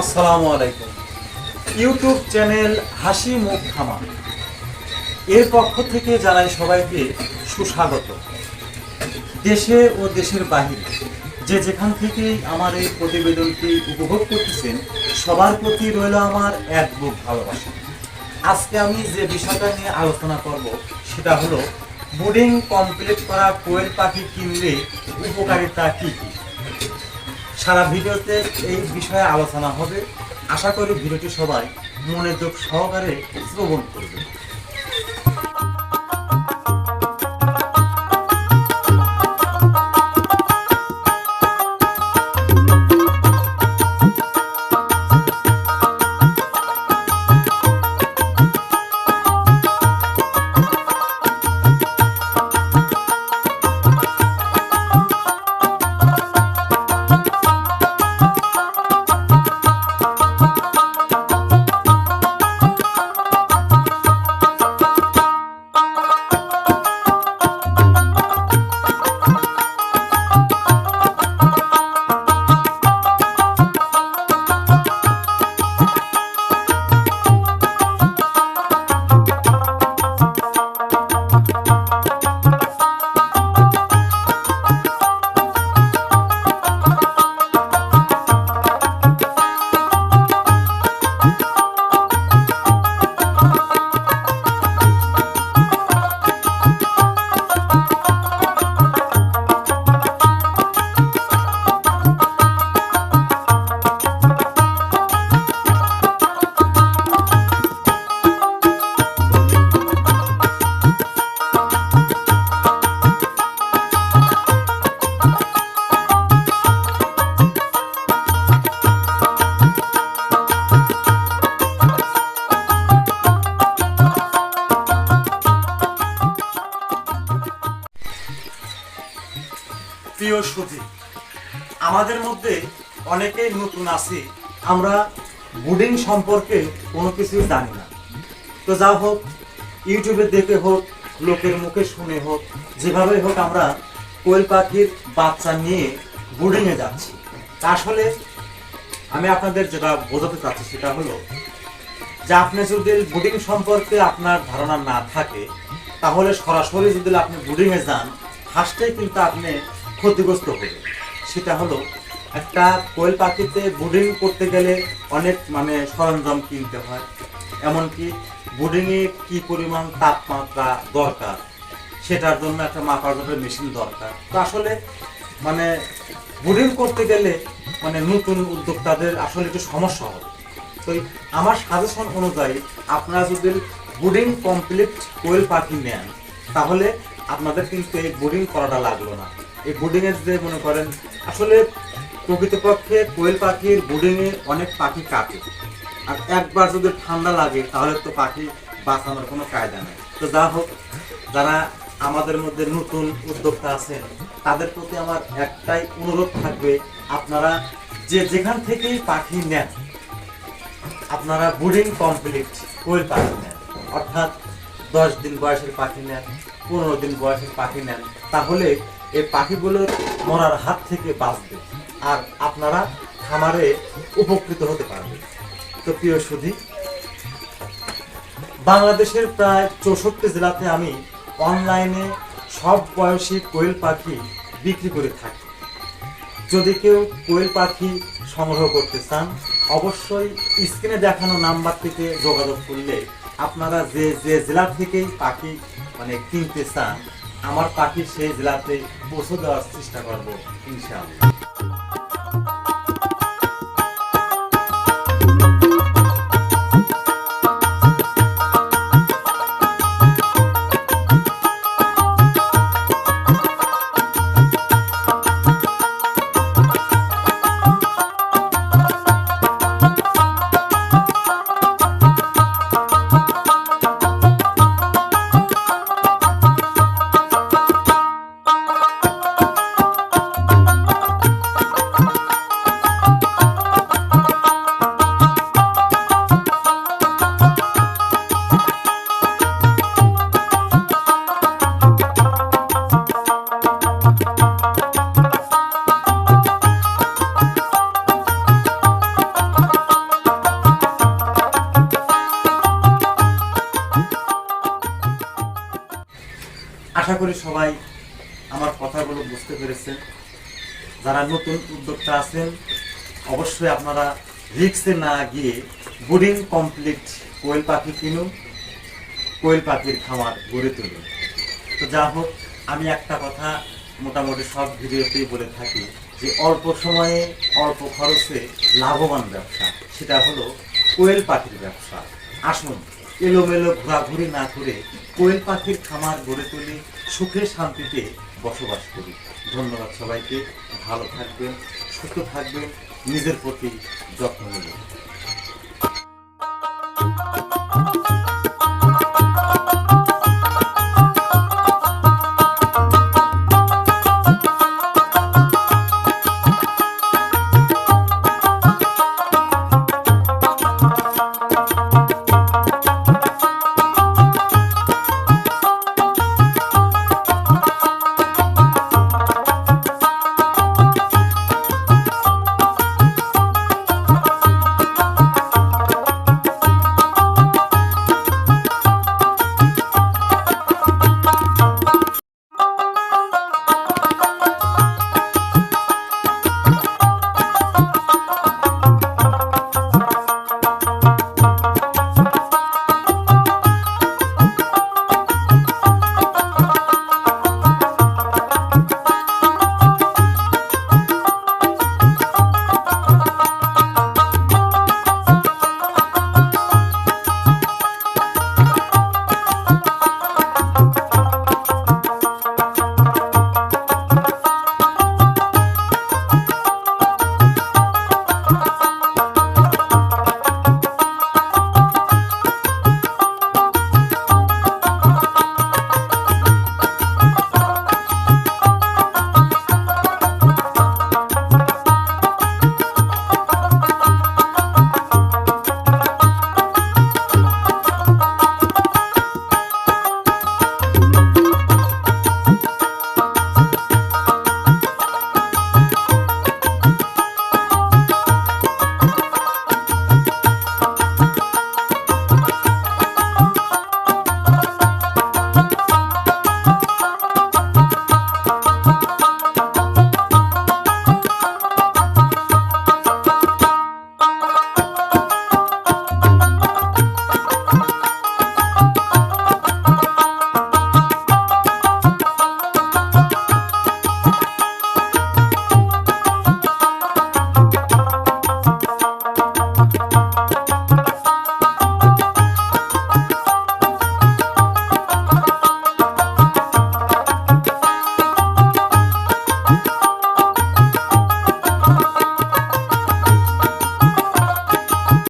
আসসালামু আলাইকুম। YouTube channel হাসি মুখ খামা। এর পক্ষ থেকে জানাই সবাইকে সুস্বাগত। দেশে ও দেশের বাহিরে যে যেখান থেকেই আমার এই প্রতিবেদনটি উপভোগ করতেছেন, সবার প্রতি রইল আমার এক বুক ভালোবাসা। আজকে আমি যে বিষয়টা নিয়ে আলোচনা করব, সেটা হলো বোর্ডিং কমপ্লিট করা কোয়েল পাখি কিনলে উপকারিতা কী কী? সারা ভিডিওতে এই বিষয়ে আলোচনা হবে। আশা করি ভিডিওটি সবাই মনোযোগ সহকারে শ্রবণ করবে। প্রিয় সুধী, আমাদের মধ্যে অনেকেই নতুন আছি। আমরা বুডিং সম্পর্কে কোনো কিছু জানি না। তো যা হোক, ইউটিউবে দেখে হোক, লোকের মুখে শুনে হোক, যেভাবে হোক আমরা কোয়েল পাখির বাচ্চা নিয়ে বোর্ডিংয়ে যাচ্ছি। আসলে আমি আপনাদের যেটা বোঝাতে চাচ্ছি সেটা হলো যে আপনি যদি বুডিং সম্পর্কে আপনার ধারণা না থাকে, তাহলে সরাসরি যদি আপনি বুডিংয়ে যান ফার্স্টেই কিন্তু আপনি ক্ষতিগ্রস্ত হবেন সেটা হলো, একটা কোয়েল পাখিতে বোর্ডিং করতে গেলে অনেক মানে সরঞ্জাম কিনতে হয়। এমনকি বোর্ডিংয়ে কি পরিমাণ তাপমাত্রা দরকার, সেটার জন্য একটা মাপার জন্য মেশিন দরকার। তো আসলে মানে বোর্ডিং করতে গেলে মানে নতুন উদ্যোক্তাদের আসলে একটু সমস্যা হবে। তো আমার সাজেশন অনুযায়ী আপনারা যদি বোর্ডিং কমপ্লিট কোয়েল পাখি নেন, তাহলে আপনাদের কিন্তু এই বোর্ডিং করাটা লাগল না। এই বোর্ডিং এর যে মনে করেন, আসলে প্রকৃতপক্ষে কোয়েল পাখির বোর্ডিং এ অনেক পাখি কাটে আর একবার যদি ঠান্ডা লাগে, তাহলে তো পাখি বাঁচানোর কোনো কায়দা নেই। তো যা হোক, যারা আমাদের মধ্যে নতুন উদ্যোক্তা আছেন, তাদের প্রতি আমার একটাই অনুরোধ থাকবে, আপনারা যে যেখান থেকেই পাখি নেন, আপনারা বোর্ডিং কমপ্লিট কোয়েল পাখি নেন। অর্থাৎ দশ দিন বয়সের পাখি নেন, পনেরো দিন বয়সের পাখি নেন, তাহলে এই পাখিগুলোর মরার হাত থেকে বাঁচবে। আর আপনারা খামারে উপকৃত হতে পারবে তো প্রিয় সুধী, বাংলাদেশের প্রায় চৌষট্টি জেলাতে আমি অনলাইনে সব বয়সী কোয়েল পাখি বিক্রি করে থাকি। যদি কেউ কোয়েল পাখি সংগ্রহ করতে চান, অবশ্যই স্ক্রিনে দেখানো নাম্বার থেকে যোগাযোগ করলে আপনারা যে যে জেলা থেকেই পাখি মানে কিনতে চান আমার পাখির সেই জেলাতে বসে দেওয়ার চেষ্টা করব ইনশাআল্লাহ। আশা করি সবাই আমার কথাগুলো বুঝতে পেরেছেন। যারা নতুন উদ্যোক্তা আছেন, অবশ্যই আপনারা রিক্সে না গিয়ে বোর্ডিং কমপ্লিট কোয়েল পাখি কিনুন, কোয়েল পাখির খামার গড়ে তুলুন। তো যা হোক, আমি একটা কথা মোটামুটি সব ভিডিওতেই বলে থাকি যে অল্প সময়ে, অল্প খরচে লাভবান ব্যবসা, সেটা হলো কোয়েল পাখির ব্যবসা। আসুন এলোমেলো ঘোরাঘুরি না করে কোয়েল পাখির খামার গড়ে তুলি, সুখে শান্তিতে বসবাস করি। ধন্যবাদ সবাইকে, ভালো থাকবেন, সুস্থ থাকবেন, নিজের প্রতি যত্ন নেবেন।